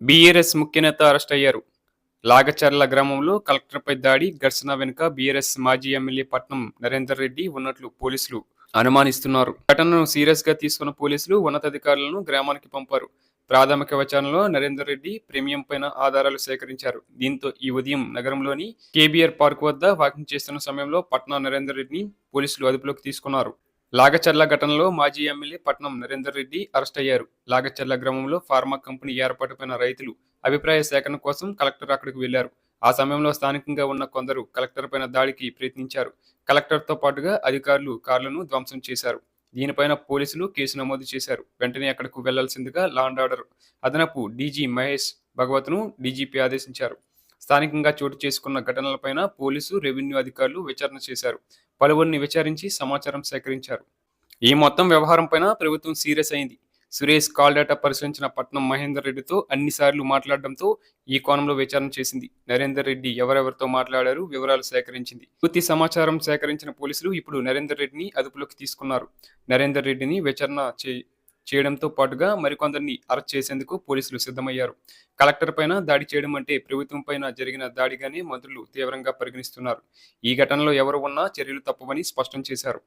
BRS ముఖ్యనేత arrest అయ్యారు. లాగచర్ల గ్రామంలో కలెక్టర్పై దాడి ఘర్షణ వెనుక బీఆర్ఎస్ మాజీ ఎమ్మెల్యే పట్నం నరేందర్ రెడ్డి ఉన్నట్లు పోలీసులు అనుమానిస్తున్నారు. ఘటనను సీరియస్గా తీసుకున్న పోలీసులు ఉన్నతాధికారులను గ్రామానికి పంపారు. ప్రాథమిక వచనంలో నరేందర్ రెడ్డి ప్రీమియం పైన ఆధారాలు సేకరించారు. దీంతో ఈ ఉదయం నగరంలోని కేబీఆర్ పార్క్ వద్ద వాకింగ్ చేస్తున్న సమయంలో పట్నం నరేందర్ రెడ్డిని పోలీసులు అదుపులోకి తీసుకున్నారు. లాగచర్ల ఘటనలో మాజీ ఎమ్మెల్యే పట్నం నరేందర్ రెడ్డి అరెస్ట్ అయ్యారు. లాగచర్ల గ్రామంలో ఫార్మా కంపెనీ ఏర్పాటుపైన రైతులు అభిప్రాయ సేకరణ కోసం కలెక్టర్ అక్కడికి వెళ్ళారు ఆ సమయంలో స్థానికంగా ఉన్న కొందరు కలెక్టర్ పైన దాడికి ప్రయత్నించారు. కలెక్టర్తో పాటుగా అధికారులు కార్లను ధ్వంసం చేశారు. దీనిపైన పోలీసులు కేసు నమోదు చేశారు. వెంటనే అక్కడకు వెళ్ళాల్సిందిగా లాండ్ ఆర్డర్ అదనపు డీజీ మహేష్ భగవత్ను డీజీపీ ఆదేశించారు. స్థానికంగా చోటు చేసుకున్న ఘటనలపైన పోలీసు రెవెన్యూ అధికారులు విచారణ చేశారు. పలువురిని విచారించి సమాచారం సేకరించారు. ఈ మొత్తం వ్యవహారంపైన ప్రభుత్వం సీరియస్ అయింది. సురేష్ కాల్ డేటా పరిశీలించిన పట్నం మహేందర్ రెడ్డితో అన్నిసార్లు మాట్లాడడంతో ఈ కోణంలో విచారణ చేసింది. నరేందర్ రెడ్డి ఎవరెవరితో మాట్లాడారు వివరాలు సేకరించింది. పూర్తి సమాచారం సేకరించిన పోలీసులు ఇప్పుడు నరేందర్ రెడ్డిని అదుపులోకి తీసుకున్నారు. నరేందర్ రెడ్డిని విచారణ చే చేయడంతో పాటుగా మరికొందరిని అరెస్ట్ చేసేందుకు పోలీసులు సిద్ధమయ్యారు. కలెక్టర్ పైన దాడి చేయడం అంటే ప్రభుత్వం పైన జరిగిన దాడిగానే మంత్రులు తీవ్రంగా పరిగణిస్తున్నారు. ఈ ఘటనలో ఎవరు ఉన్నా చర్యలు తప్పవని స్పష్టం చేశారు.